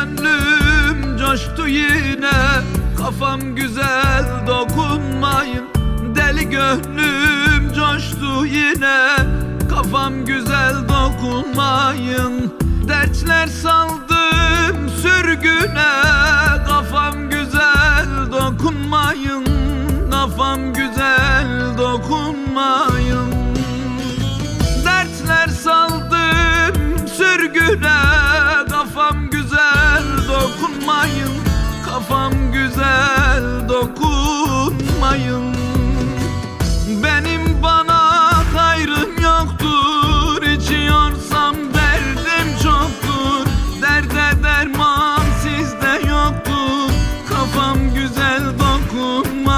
Gönlüm coştu yine Kafam güzel dokunmayın. Deli gönlüm coştu yine Kafam güzel dokunmayın. Dertler saldım sürgüne.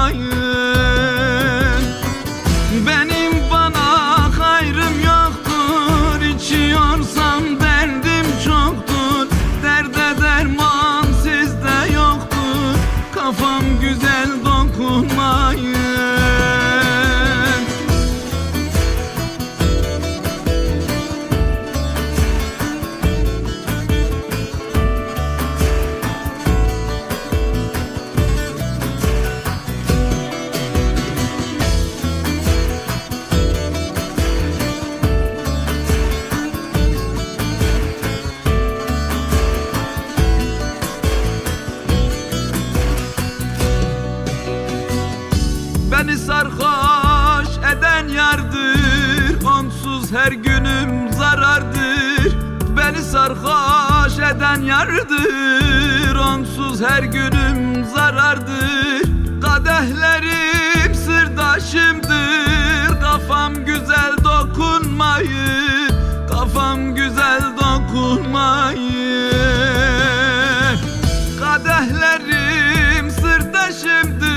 Dokunmayın benim bana hayrım yoktur İçiyorsam Beni sarhoş eden yardır Onsuz her günüm zarardır. Beni sarhoş eden yardır Onsuz her günüm zarardır. Kadehlerim sırdaşımdır Kafam güzel dokunmayın Kafam güzel dokunmayın. Kadehlerim sırdaşımdır